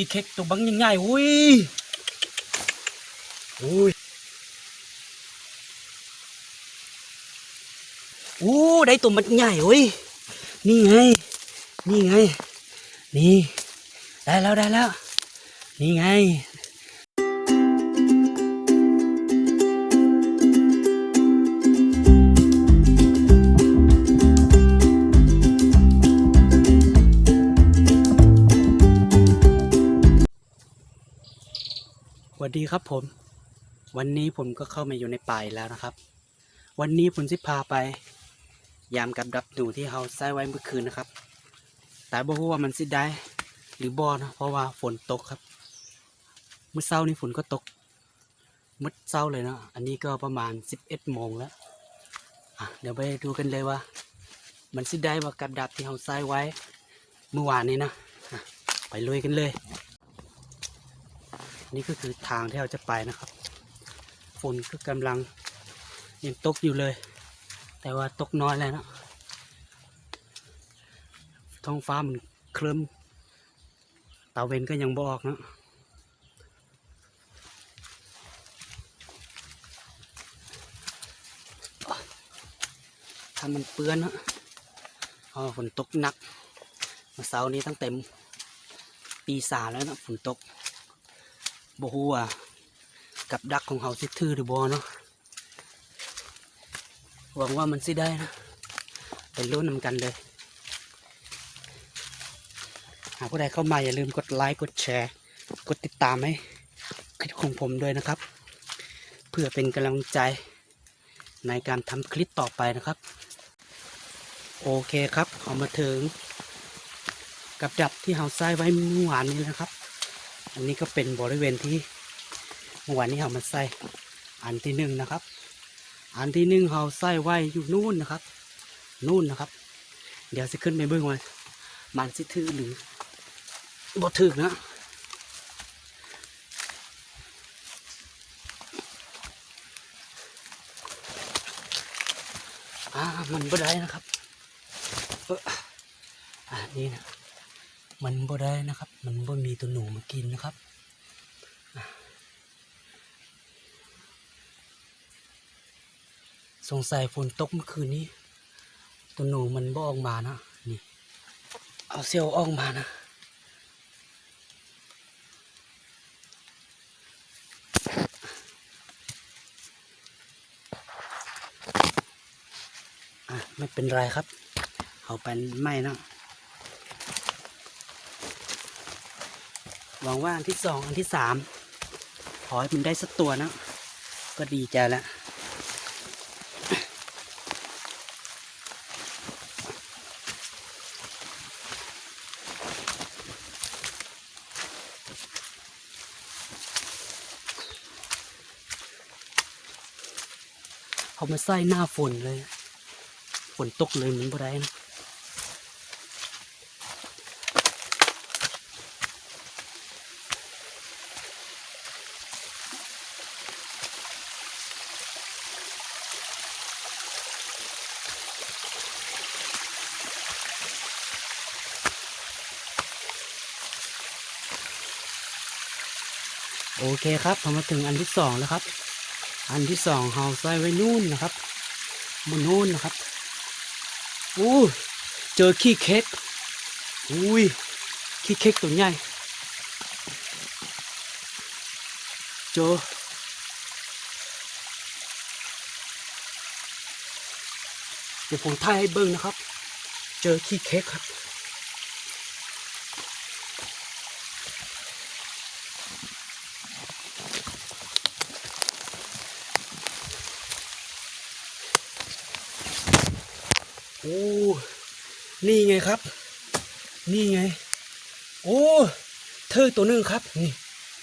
ีเค็กตัวบังใหญ่ๆอุ้ยอุ้ยอู้ได้ตัวมันใหญ่เว้ยนี่ไง นี่ไง นี่ ได้แล้วได้แล้ว นี่ไง วัสดีครับผม วันนี้ผมก็เข้ามาอยู่ในป่าแล้วนะครับ วันนี้ผมจะพาไป ยามกับดับหนูที่เราใส่ไว้เมื่อคืนนะครับ แต่บ่รู้ว่ามันสิได้หรือบ่นะเพราะว่าฝนตกครับ เมื่อเช้านี้ฝนก็ตกมืดเช้าเลยเนาะอันนี้ก็ประมาณสิบเอ็ดโมงแล้วเดี๋ยวไปดูกันเลยว่า มันสิได้ว่ากับดับที่เราใส่ไว้ เมื่อวานนี้นะะไปลุยกันเลย นี่ก็คือทางที่เราจะไปนะครับ ฝนก็กำลังยังตกอยู่เลย แต่ว่าตกน้อยแล้วนะท้องฟ้ามันเคลิ้มตาเวนก็ยังบอกนะถ้ามันเปื้อนนะอ๋อฝนตกหนักเมื่อเช้านี้ตั้งแต่ปีสามแล้วนะฝนตก บฮูว่ากับดักของเขาสิทื่อหรือบอเนาะหวังว่ามันสิได้นะไปลุ้นนำกันเลยหากผู้ใดเข้ามาอย่าลืมกดไลค์กดแชร์ กดติดตามให้คลิปของผมด้วยนะครับ เพื่อเป็นกำลังใจในการทำคลิปต่อไปนะครับ โอเคครับเอามาถึง กับดักที่เราใส่ไว้เมื่อวานนี้นะครับ อันนี้ก็เป็นบริเวณที่เมื่อวานนี้เรามาใส่อันที่หนึ่งนะครับ อันที่หนึ่งเราใส่ไว้อยู่นู่นนะครับ นู่นนะครับ เดี๋ยวจะขึ้นไปเบื้องว่ามันสิถือหรือบ่ถึกนะมันบ่ได้นะครับ เอออ่านี่นะ มันบ่ได้นะครับ มันบ่มีตัวหนูมากินนะครับสงสัยฝนตกเมื่อคืนนี้ ตัวหนูมันบ่ออกมานะนี่เอาเซลล์ออกมานะอะไม่เป็นไรครับ เอาไปไม่นะ หวังว่าอันที่สองอันที่สามขอให้มันได้สักตัวนะ ก็ดีใจแล้วเขามาใส่หน้าฝนเลย ฝนตกเลยเหมือนบ่ได้นะ โอเคครับพอมาถึงอันที่สองแล้วครับ อันที่สองเราใส่ไว้นู่นนะครับบนนู่นนะครับอู้เจอขี้เค็กอุ้ยขี้เค็กตัวใหญ่เจอเดี๋ยวผมถ่ายให้เบิ้งนะครับ เจอขี้เค็กครับ โอ้ นี่ไงครับ นี่ไง โอ้เธอตัวหนึ่งครับ นี่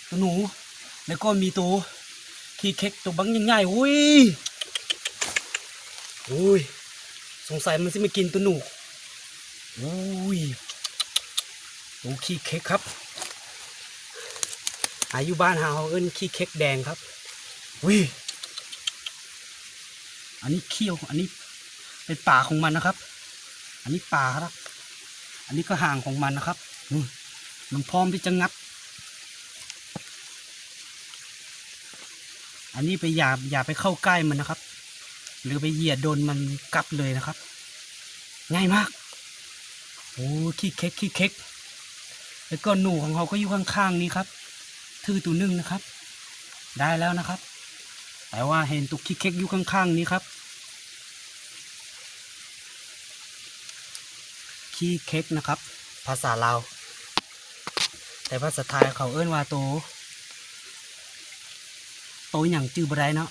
ตัวหนู แล้วก็มีตัวขี้เค็กตัวบังใหญ่ๆอุ้ยอุ้ยสงสัยมันจะมากินตัวหนูอุ้ยตัวขี้เค็กครับอายุบ้านเฮาเอิ้นขี้เค็กแดงครับอุ้ยอันนี้เขี้ยว อันนี้เป็นป่าของมันนะครับ อันนี้ป่าครับ อันนี้ก็ห่างของมันนะครับมันพร้อมที่จะงัด อันนี้ไปอย่าอย่าไปเข้าใกล้มันนะครับ หรือไปเหยียดโดนมันกลับเลยนะครับ ง่ายมากโอ้ขี้เค็กขี้เค็กแล้วก็หนูของเขาก็อยู่ข้างๆนี้ครับทื่อตัวนึ่งนะครับ ได้แล้วนะครับ แต่ว่าเห็นตุกขี้เค็กอยู่ข้างๆนี้ครับ ขี้เค็กนะครับ ภาษาลาวแต่ภาษาไทยเขาเอื้นว่าโตโตอย่างจื้อบไรเนาะ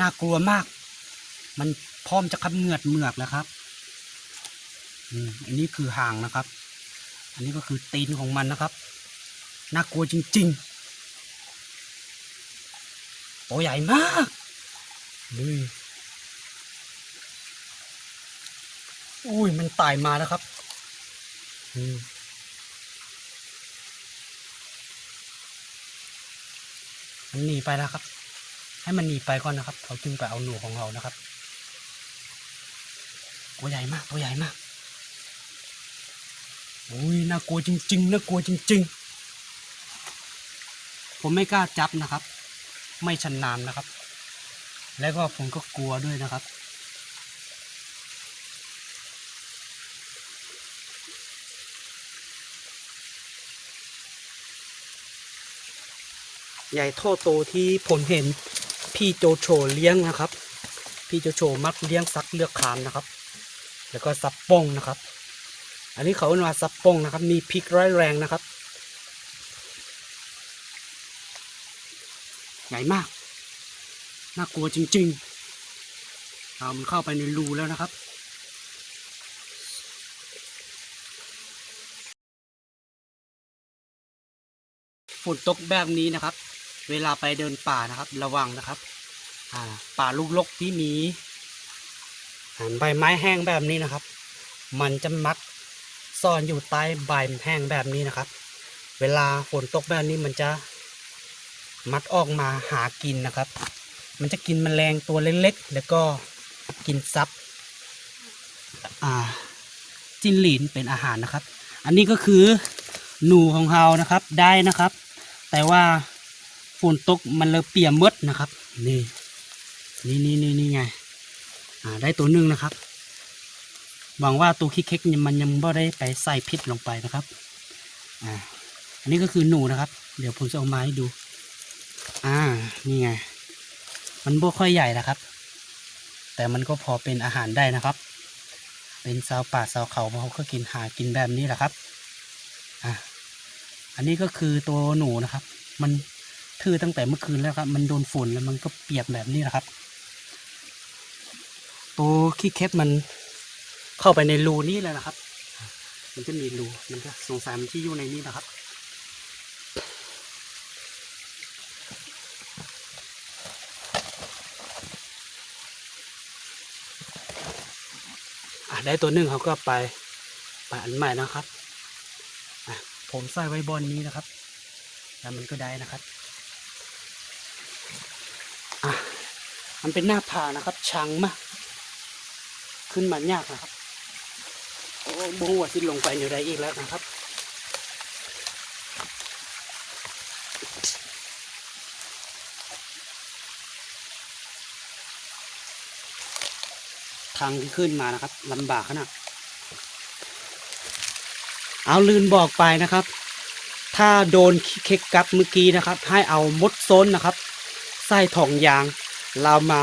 น่ากลัวมาก มันพร้อมจะขับเหงือดเหมือกแล้วครับอันนี้คือหางนะครับ อันนี้ก็คือตีนของมันนะครับน่ากลัวจริงๆ ตัวใหญ่มากนี่ อุ้ยมันตายมาแล้วครับอืมมันหนีไปแล้วครับ ให้มันหนีไปก่อนนะครับ เขาจึงไปเอาหนูของเรานะครับตัวใหญ่มากตัวใหญ่มากอุ้ยน่ากลัวจริงๆน่ากลัวจริง ๆ ผมไม่กล้าจับนะครับ ไม่ชำนาญนะครับ แล้วก็ผมก็กลัวด้วยนะครับ ใหญ่โทโตที่ผมเห็นพี่โจโฉเลี้ยงนะครับ พี่โจโฉมักเลี้ยงซักเลือกขามนะครับ แล้วก็ซับป้องนะครับ อันนี้เขาเรียกว่าซับป้องนะครับ มีพริกร้ายแรงนะครับใหญ่มาก น่ากลัวจริงๆเอามันเข้าไปในรูแล้วนะครับฝนตกแบบนี้นะครับ เวลาไปเดินป่านะครับ ระวังนะครับ อ่า ป่าลูกลกที่มีใบไม้แห้งแบบนี้นะครับ มันจะมักซ่อนอยู่ใต้ใบแห้งแบบนี้นะครับ เวลาฝนตกแบบนี้มันจะมัดออกมาหากินนะครับ มันจะกินแมลงตัวเล็กๆ แล้วก็กินซับจิ้นหลินเป็นอาหารนะครับ อันนี้ก็คือหนูของเรานะครับได้นะครับ แต่ว่า ฝนตกมันเลยเปียกมดนะครับ นี่นี่นี่นี่นี่ไงอ่าได้ตัวหนึ่งนะครับหวังว่าตัวคิกเค็กมันยังไม่ได้ไปใส่พิษลงไปนะครับอ่าอันนี้ก็คือหนูนะครับ เดี๋ยวผมจะเอามาให้ดู อ่านี่ไง มันบ่ค่อยใหญ่นะครับ แต่มันก็พอเป็นอาหารได้นะครับ เป็นชาวป่าชาวเขาเขาก็กินหากินแบบนี้แหละครับอ่าอันนี้ก็คือตัวหนูนะครับ มัน ทื่อตั้งแต่เมื่อคืนแล้วครับ มันโดนฝนแล้วมันก็เปียกแบบนี้แหละครับ ตัวขี้เค็บมันเข้าไปในรูนี้เลยนะครับ มันจะมีรู มันจะสงสัยมันที่อยู่ในนี้นะครับอะได้ตัวหนึ่งเขาก็ไปไปอันใหม่นะครับผมใส่ไว้บนนี้นะครับ แล้วมันก็ได้นะครับอะ มันเป็นหน้าผานะครับ ชังมาก ขึ้นมายากนะครับโอ้บูหัวที่ลงไปอยู่ได้อีกแล้วนะครับ ทางที่ขึ้นมานะครับลำบากขนาดเอาลืนบอกไปนะครับ ถ้าโดนเค็กกัดเมื่อกี้นะครับ ให้เอามดซ้นนะครับ ใส่ถ่องยาง เรามา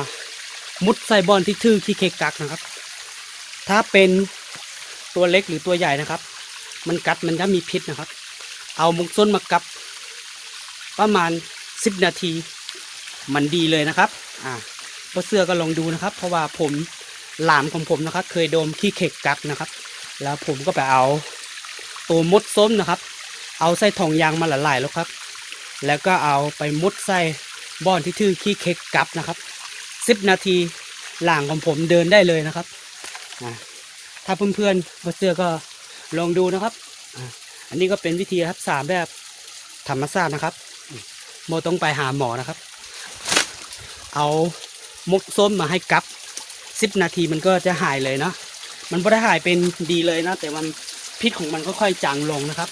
มุดใส่บอลที่ทื่อขี้เค็กกักนะครับ ถ้าเป็นตัวเล็กหรือตัวใหญ่นะครับ มันกัดมันจะมีพิษนะครับ เอามุกซ้นมากับ ประมาณสิบนาที มันดีเลยนะครับอ่าก็เสื้อก็ลองดูนะครับ เพราะว่าผมหลานของผมนะครับ เคยโดนขี้เข็กกัดนะครับ แล้วผมก็ไปเอาตัวมดส้มนะครับ เอาใส่ถองยางมาหลายๆแล้วครับ แล้วก็เอาไปมุดใส่ บ่อนที่ทื่อขี้เข็กกัดนะครับสิบนาทีหลานของผมเดินได้เลยนะครับอ่าถ้าเพื่อนๆก็เสื้อก็ลองดูนะครับ อันนี้ก็เป็นวิธีครักษามแบบธรรมชาตินะครับอืมโมต้องไปหาหมอนะครับ เอามดส้มมาให้กัดสิบนาทีมันก็จะหายเลยเนาะมันไม่ได้หายเป็นดีเลยนะ แต่มันพิษของมันก็ค่อยจางลงนะครับ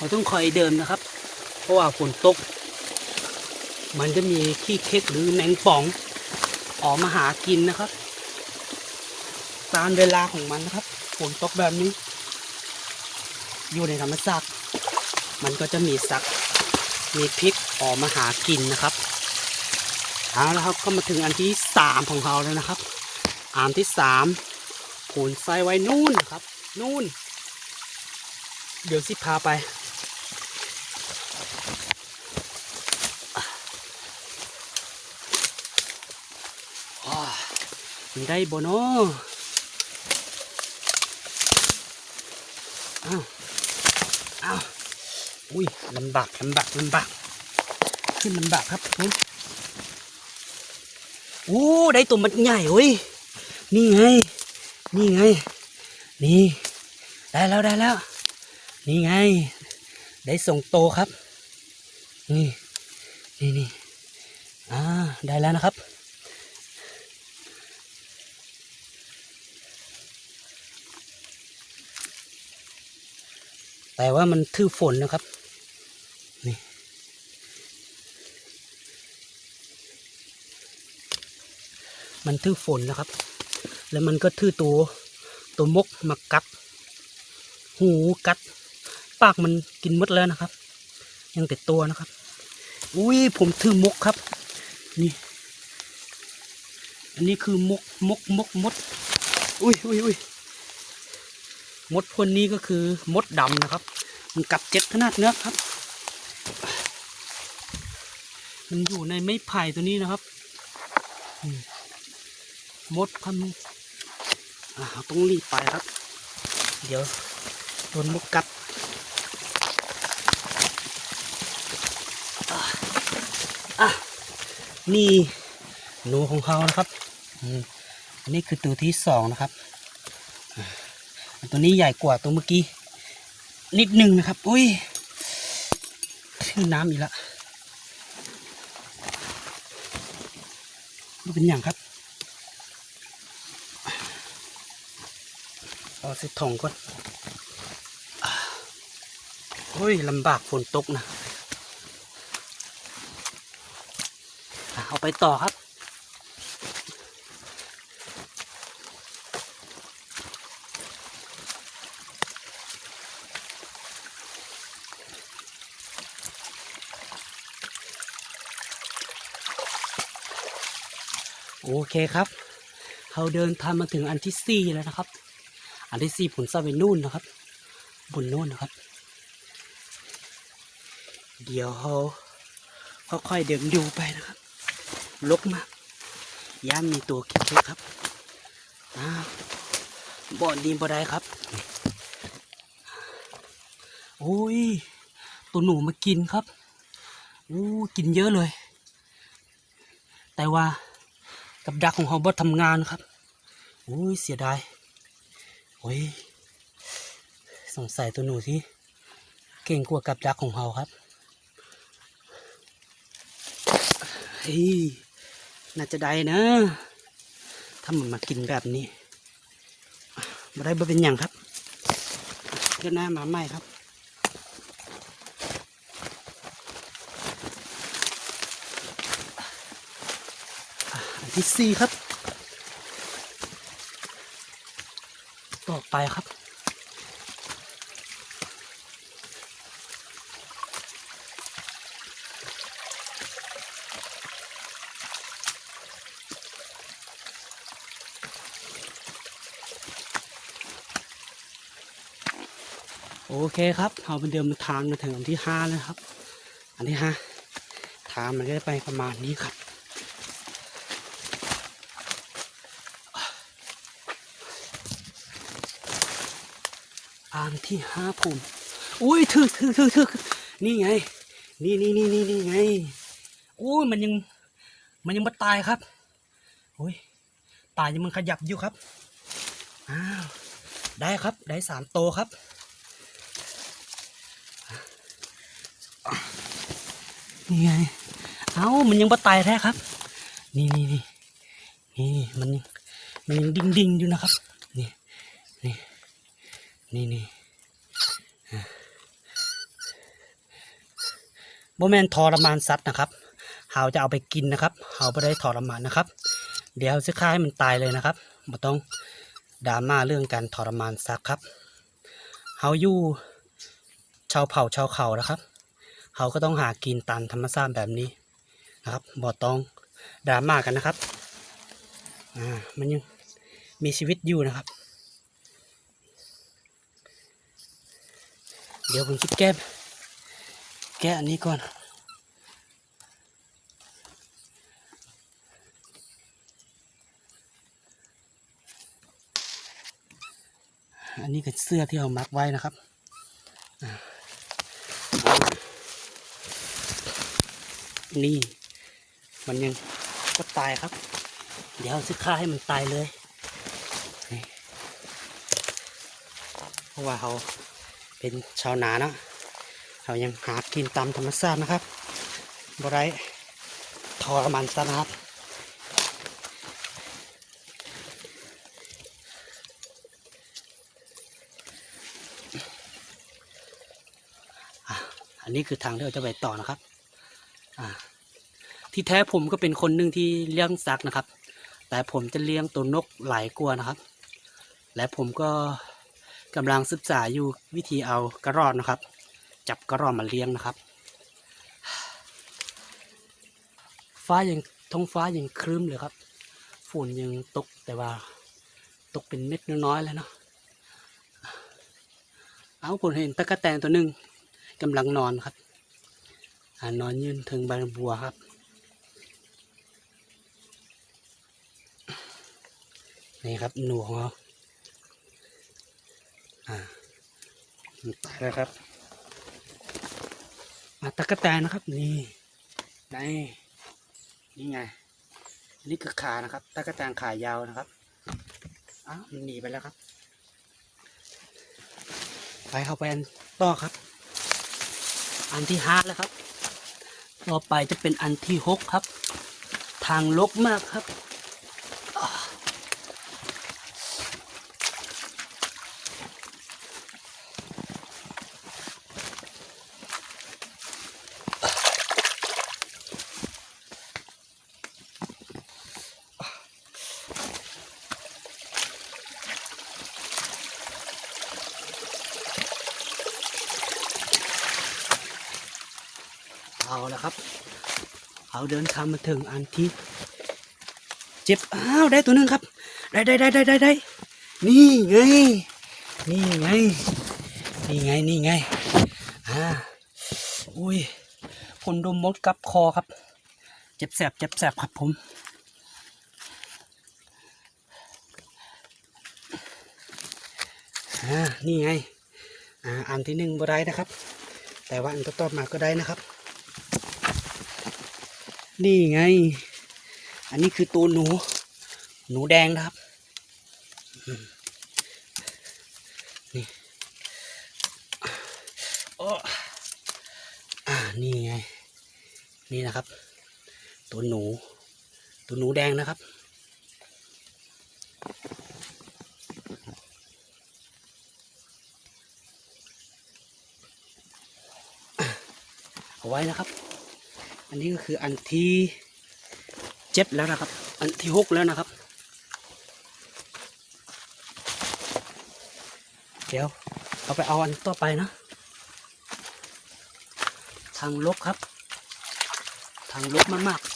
เขาต้องคอยเดินนะครับ เพราะว่าฝนตก มันจะมีขี้เค็กหรือแมงป่องออกมาหากินนะครับ ตามเวลาของมันนะครับฝนตกแบบนี้ อยู่ในธรรมชาติมันก็จะมีสักมีพริกออกมาหากินนะครับเอาแล้วครับก็มาถึงอันที่สามของเขาแล้วนะครับอันที่สามขนไฟไว้นู่นนะครับ นู่น เดี๋ยวสิพาไป ว้ามัน ได้บ่เนาะอ้าวอ้าวอุ้ยลำบากลำบากลำบากขึ้นลำบากครับผมโอ้ได้ตัวมันใหญ่เว้ยนี่ไง นี่ไง นี่ ได้แล้วได้แล้ว นี่ไง ได้ส่งโตครับ นี่ นี่นี่อ่า ได้แล้วนะครับ แต่ว่ามันทื่อฝนนะครับนี่มันทื่อฝนนะครับ แล้วมันก็ทื่อตัวตัวมกมากัด หูกัด ปากมันกินมดแล้วนะครับ ยังแต่ตัวนะครับ อุ้ยผมทื่อมกครับ นี่ อันนี้คือมกมกมกมด อุ้ยอุ้ยอุ้ยมดพวกนี้ก็คือมดดำนะครับ มันกัดเจ็ดขนาดเนื้อครับ มันอยู่ในไม้ไผ่ตัวนี้นะครับมดครับอ่าต้องรีบไปครับ เดี๋ยวโดนมดกัดอะนี่หนูของเขานะครับอันนี้คือตัวที่สองนะครับ ตัวนี้ใหญ่กว่าตัวเมื่อกี้ นิดหนึ่งนะครับ อุ้ยขึ้นน้ำอีกแล้วมันเป็นอย่างครับเอาส่ถุงก่อนอ่าโอ้ยลำบากฝนตกนะ เอาไปต่อครับ โอเคครับ เราเดินทางมาถึงอันที่สี่แล้วนะครับ อันที่สี่ผลซาเวนู่นนะครับ บนโน่นนะครับ เดี๋ยวเราค่อยๆเดินดูไปนะครับ ลกมากย่ามีตัวเค็กครับบ่อนดีบ่ได้ครับ โอ้ย ตัวหนูมากินครับ อู้กินเยอะเลย แต่ว่า กับดักของเขาบ่ทำงานครับโอ้ยเสียดายโอ้ยสงสัยตัวหนูที่เก่งกว่ากับดักของเราครับเฮ้ยน่าจะได้นะ ถ้ามันมากินแบบนี้มาได้บ่เป็นอย่างครับเดือนหน้ามาใหม่ครับ ที่สี่ครับ ต่อไปครับ โอเคครับเราเป็นเดิมทางมาถึงอันที่ห้าแล้วครับ อันที่ห้าทางมันก็จะไปประมาณนี้ครับันที่ห้าผมอุ้ยถึกถึกถึกถึกนี่ไง นี่นี่นี่นี่นี่ไงอุ้ยมันยังมันยังไม่ตายครับอุ้ยตายยังมันขยับอยู่ครับอ้าวได้ครับได้สามโตครับนี่ไงเอ้ามันยังไม่ตายแท้ครับ นี่นี่นี่นี่มันยังมันยังดิ่งดิ่งอยู่นะครับ นี่นี่นี่นี่ อะบ่แมนทรมานสัตว์นะครับเราจะเอาไปกินนะครับเราไม่ได้ทรมานนะครับ เดี๋ยวสิฆ่าให้มันตายเลยนะครับบ่ต้องดราม่าเรื่องการทรมานสัตว์ครับเฮาอยู่ชาวเผ่าชาวเขานะครับเขาก็ต้องหากินตามธรรมชาติแบบนี้นะครับบ่ต้องดราม่ากันนะครับอ่ามันยังมีชีวิตอยู่นะครับ เดี๋ยวผมคิดแก้แก้อันนี้ก่อน อันนี้คือเสื้อที่เรามัดไว้นะครับนี่ มันยังก็ตายครับ เดี๋ยวซื้อค่าให้มันตายเลย เพราะว่าเขา เป็นชาวนาเนาะเขายังหากินตามธรรมชาตินะครับบได้ทรมานซะนะครับอันนี้คือทางที่เราจะไปต่อนะครับที่แท้ผมก็เป็นคนหนึ่งที่เลี้ยงสัตว์นะครับ แต่ผมจะเลี้ยงตัวนกหลายกลัวนะครับ และผมก็ กำลังศึกษาอยู่วิธีเอากระรอกนะครับ จับกระรอกมาเลี้ยงนะครับ ฟ้ายังท้องฟ้ายังครึ้มเลยครับฝนยังตกแต่ว่า ตกเป็นเม็ดน้อยๆแล้วเนาะเอาผมเห็นตะกะแตนตัวหนึ่งกำลังนอนครับอนอนยืนถึงใบบัวครับนี่ครับหนูของเขา ตายแล้วครับ มาตะกะแตนนะครับ นี่นี่นี่ไงนี่คือขานะครับตะกะแตนขายาวนะครับอ้าวมันหนีไปแล้วครับ ไปเข้าไปอันต่อครับ อันที่ห้าแล้วครับ ต่อไปจะเป็นอันที่หกครับ ทางลกมากครับอ่าเอาแล้วครับ เอาเดินทางมาถึงอันที่เจ็บอ้าวได้ตัวหนึ่งครับ ได้ได้ได้ได้ได้ได้นี่ไง นี่ไง นี่ไงนี่ไงอ่าอุ้ยผมโดนมดกับคอครับ เจ็บแสบเจ็บแสบครับผมอ่านี่ไงอ่าอันที่หนึ่งบ่ได้นะครับ แต่ว่าอันต่อๆมาก็ได้นะครับ นี่ไง อันนี้คือตัวหนู หนูแดงนะครับ นี่โอ้อ่า นี่ไง นี่นะครับ ตัวหนู ตัวหนูแดงนะครับเอาไว้นะครับ อันนี้ก็คืออันที่เจ็ดแล้วนะครับ อันที่หกแล้วนะครับ เดี๋ยวเอาไปเอาอันต่อไปนะ ทางลบครับ ทางลบมากๆ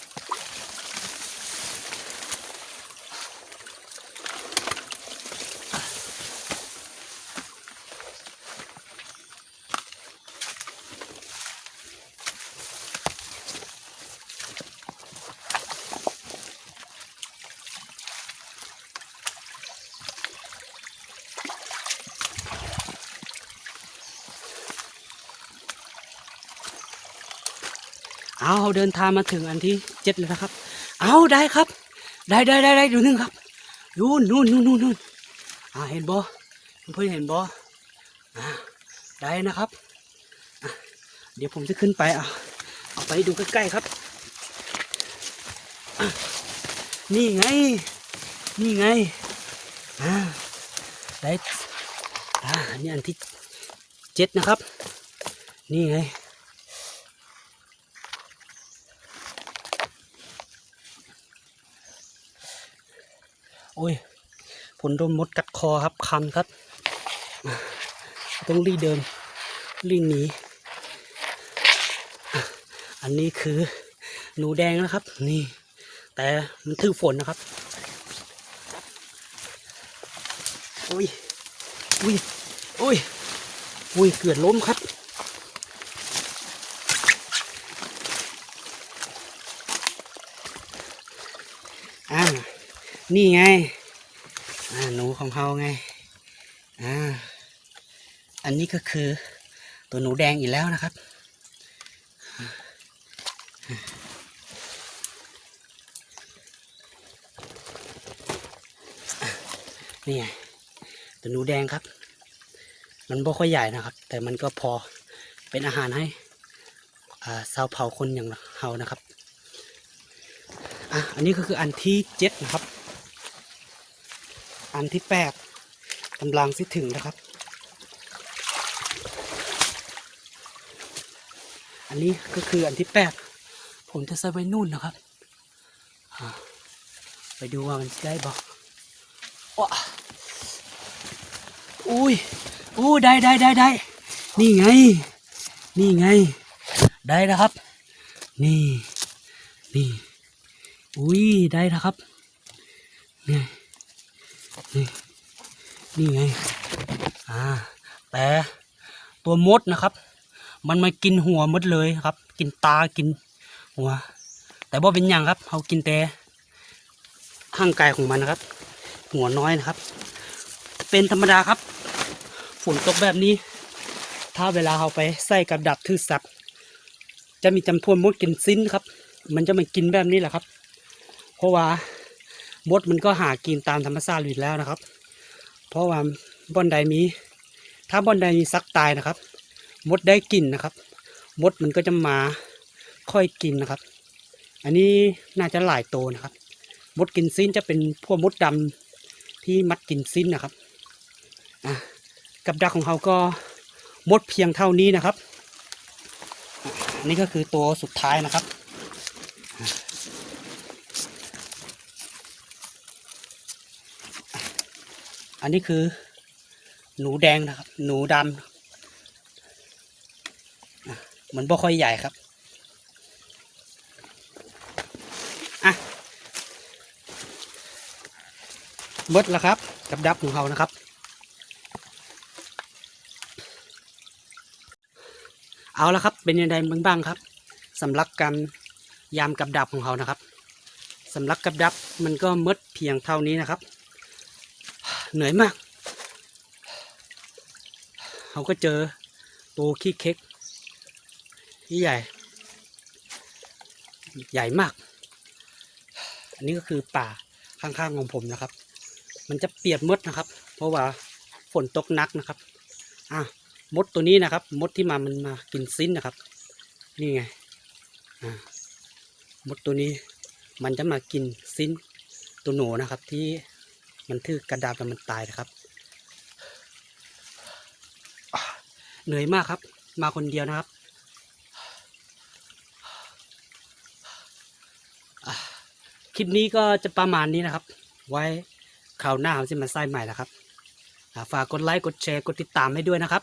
เอาเดินทางมาถึงอันที่เจ็ดแล้วนะครับ เอาได้ครับ ได้ได้ได้ได้ดูนึงครับดูนู่นนู่นนู่นนู่นอ่าเห็นบอเพื่อนเห็นบออ่าได้นะครับ เดี๋ยวผมจะขึ้นไปเอาเอาไปดูใกล้ๆครับ นี่ไง นี่ไงอ่าได้อ่าอันนี้อันที่เจ็ดนะครับ นี่ไง โอ้ย ผลโดนมดกัดคอครับคันครับ ต้องรีเดินรีหนีอันนี้คือหนูแดงนะครับ นี่ แต่มันถือฝนนะครับอุ้ยอุ้ยอุ้ยอุ้ยเกือบล้มครับ อ่า นี่ไงหนูของเขาไงอ่าอันนี้ก็คือตัวหนูแดงอีกแล้วนะครับ นี่ไงตัวหนูแดงครับ มันบ่ค่อยใหญ่นะครับ แต่มันก็พอเป็นอาหารให้อ่าชาวเผ่าคนอย่างเฮานะครับอะอันนี้ก็คืออันที่เจ็ดนะครับ อันที่แปดกำลังสิถึงนะครับ อันนี้ก็คืออันที่แปดผมจะใส่ไว้นู่นนะครับไปดูว่ามันจะได้บอกว้าอุ้ยอู้ได้ได้ได้ได้นี่ไง นี่ไง ได้แล้วครับ นี่ นี่ อุ้ยได้แล้วครับนี่ นี่นี่ไง อ่า แต่ตัวมดนะครับ มันมากินหัวมดเลยครับ กินตากินหัว แต่ว่าเป็นอย่างครับเขากินแต่ห่างกายของมันนะครับ หัวน้อยนะครับ เป็นธรรมดาครับ ฝนตกแบบนี้ ถ้าเวลาเราไปใส่กับดับทื่อสับจะมีจำพวนมดกินซิ้นครับ มันจะมากินแบบนี้แหละครับ เพราะว่า มดมันก็หากินตามธรรมชาติอยู่แล้วนะครับ เพราะว่าบอนใดมี ถ้าบอนใดมีซักตายนะครับ มดได้กินนะครับ มดมันก็จะมาค่อยกินนะครับ อันนี้น่าจะหลายโตนะครับ มดกินซิ้นจะเป็นพวกมดดำที่มัดกินซิ้นนะครับอะกับดักของเขาก็มดเพียงเท่านี้นะครับ อันนี้ก็คือตัวสุดท้ายนะครับ อันนี้คือ หนูแดงนะครับ หนูดำมันบ่ค่อยใหญ่ครับอะเบิดแล้วครับ กับดับของเขานะครับ เอาละครับเป็นยังไงบ้างครับสำหรับการยามกับดับของเขานะครับสำหรับกับดับมันก็หมดเพียงเท่านี้นะครับ เหนื่อยมากเขาก็เจอตัวขี้เค็กที่ใหญ่ ใหญ่มาก อันนี้ก็คือป่าข้างๆของผมนะครับ มันจะเปียกมดนะครับ เพราะว่าฝนตกหนักนะครับ อะมดตัวนี้นะครับ มดที่มามันมากินซิ้นนะครับ นี่ไง อ่ามดตัวนี้มันจะมากินซิ้นตัวหนูนะครับที่ มันทื่อกระดาษแล้วมันตายนะครับ เหนื่อยมากครับ มาคนเดียวนะครับคลิปนี้ก็จะประมาณนี้นะครับ ไว้คราวหน้าผมจะมาใส่ใหม่แล้วครับ ฝากกดไลค์กดแชร์กดติดตามให้ด้วยนะครับ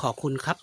ขอบคุณครับ